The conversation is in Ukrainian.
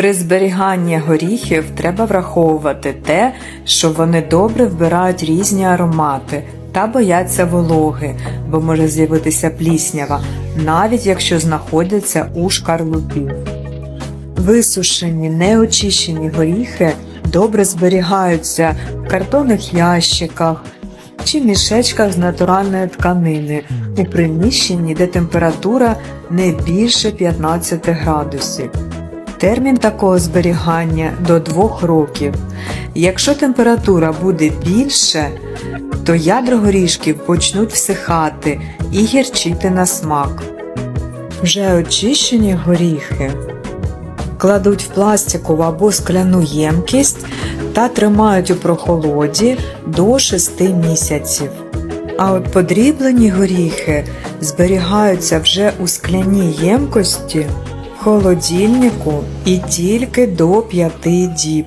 При зберіганні горіхів треба враховувати те, що вони добре вбирають різні аромати та бояться вологи, бо може з'явитися пліснява, навіть якщо знаходяться у шкарлупі. Висушені, неочищені горіхи добре зберігаються в картонних ящиках чи мішечках з натуральної тканини у приміщенні, де температура не більше 15 градусів. Термін такого зберігання до 2 років. Якщо температура буде більше, то ядра горішків почнуть всихати і гірчити на смак. Вже очищені горіхи кладуть в пластикову або скляну ємкість та тримають у прохолоді до 6 місяців. А от подріблені горіхи зберігаються вже у скляній ємкості холодильнику і тільки до 5 діб.